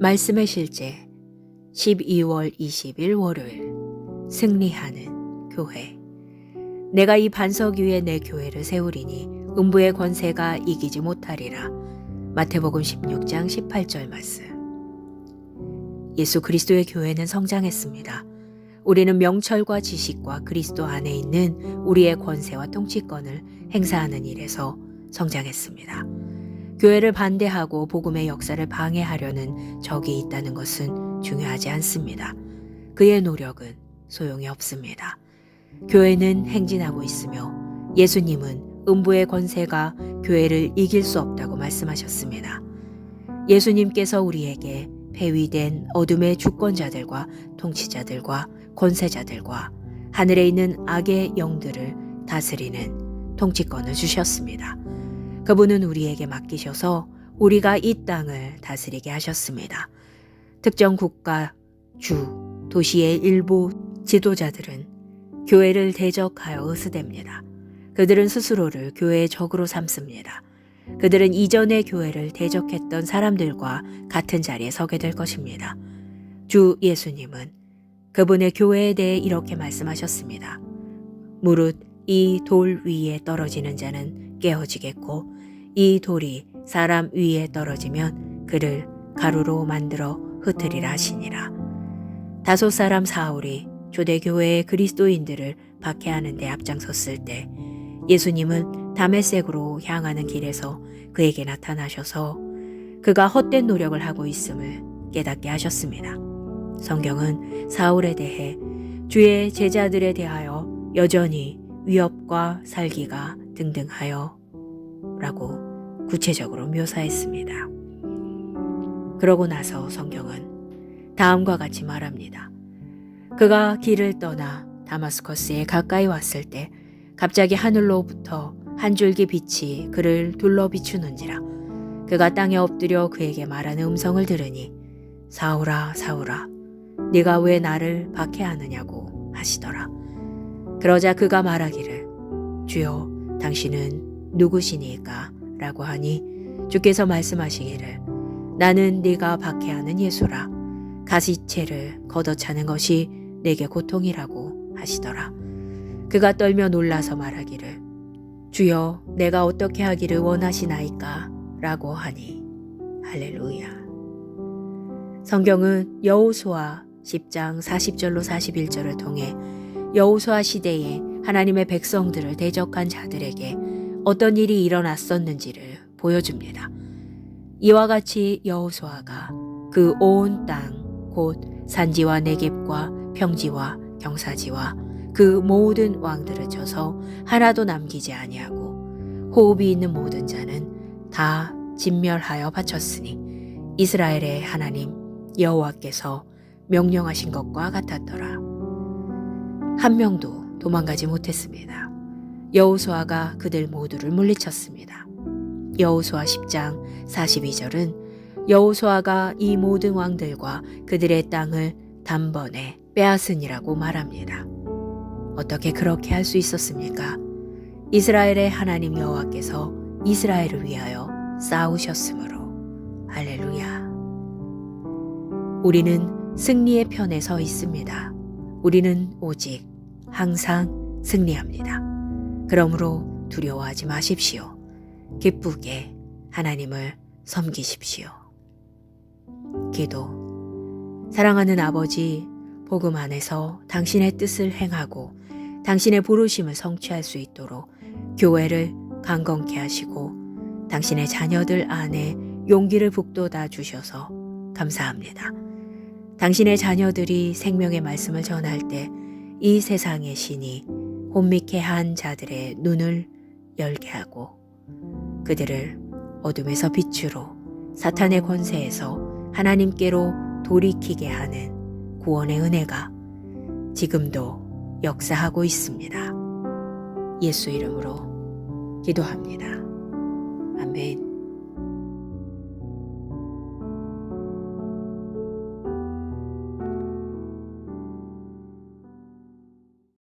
말씀의 실제 12월 20일 월요일 승리하는 교회 내가 이 반석 위에 내 교회를 세우리니 음부의 권세가 이기지 못하리라 마태복음 16장 18절 말씀 예수 그리스도의 교회는 성장했습니다. 우리는 명철과 지식과 그리스도 안에 있는 우리의 권세와 통치권을 행사하는 일에서 성장했습니다. 교회를 반대하고 복음의 역사를 방해하려는 적이 있다는 것은 중요하지 않습니다. 그의 노력은 소용이 없습니다. 교회는 행진하고 있으며 예수님은 음부의 권세가 교회를 이길 수 없다고 말씀하셨습니다. 예수님께서 우리에게 폐위된 어둠의 주권자들과 통치자들과 권세자들과 하늘에 있는 악의 영들을 다스리는 통치권을 주셨습니다. 그분은 우리에게 맡기셔서 우리가 이 땅을 다스리게 하셨습니다. 특정 국가, 주, 도시의 일부 지도자들은 교회를 대적하여 으스댑니다. 그들은 스스로를 교회의 적으로 삼습니다. 그들은 이전의 교회를 대적했던 사람들과 같은 자리에 서게 될 것입니다. 주 예수님은 그분의 교회에 대해 이렇게 말씀하셨습니다. 무릇 이 돌 위에 떨어지는 자는 깨어지겠고 이 돌이 사람 위에 떨어지면 그를 가루로 만들어 흩으리라 하시니라. 다섯 사람 사울이 초대교회의 그리스도인들을 박해하는 데 앞장섰을 때 예수님은 다메섹으로 향하는 길에서 그에게 나타나셔서 그가 헛된 노력을 하고 있음을 깨닫게 하셨습니다. 성경은 사울에 대해 주의 제자들에 대하여 여전히 위협과 살기가 등등하여 라고 구체적으로 묘사했습니다. 그러고 나서 성경은 다음과 같이 말합니다. 그가 길을 떠나 다마스커스에 가까이 왔을 때 갑자기 하늘로부터 한 줄기 빛이 그를 둘러 비추는지라 그가 땅에 엎드려 그에게 말하는 음성을 들으니 사울아 사울아 네가 왜 나를 박해하느냐고 하시더라 그러자 그가 말하기를 주여 당신은 누구시니까 라고 하니 주께서 말씀하시기를 나는 네가 박해하는 예수라. 가시채를 걷어차는 것이 내게 고통이라고 하시더라. 그가 떨며 놀라서 말하기를 주여 내가 어떻게 하기를 원하시나이까 라고 하니. 할렐루야. 성경은 여호수아 10장 40절로 41절을 통해 여호수아 시대에 하나님의 백성들을 대적한 자들에게 어떤 일이 일어났었는지를 보여줍니다. 이와 같이 여호수아가 그 온 땅 곧 산지와 내겝과 평지와 경사지와 그 모든 왕들을 쳐서 하나도 남기지 아니하고 호흡이 있는 모든 자는 다 진멸하여 바쳤으니 이스라엘의 하나님 여호와께서 명령하신 것과 같았더라. 한 명도 도망가지 못했습니다. 여호수아가 그들 모두를 물리쳤습니다. 여호수아 10장 42절은 여호수아가 이 모든 왕들과 그들의 땅을 단번에 빼앗으니라고 말합니다. 어떻게 그렇게 할 수 있었습니까? 이스라엘의 하나님 여호와께서 이스라엘을 위하여 싸우셨으므로 할렐루야. 우리는 승리의 편에 서 있습니다. 우리는 오직 항상 승리합니다. 그러므로 두려워하지 마십시오. 기쁘게 하나님을 섬기십시오. 기도. 사랑하는 아버지, 복음 안에서 당신의 뜻을 행하고 당신의 부르심을 성취할 수 있도록 교회를 강건케 하시고 당신의 자녀들 안에 용기를 북돋아 주셔서 감사합니다. 당신의 자녀들이 생명의 말씀을 전할 때 이 세상의 신이 혼미케 한 자들의 눈을 열게 하고 그들을 어둠에서 빛으로 사탄의 권세에서 하나님께로 돌이키게 하는 구원의 은혜가 지금도 역사하고 있습니다. 예수 이름으로 기도합니다. 아멘.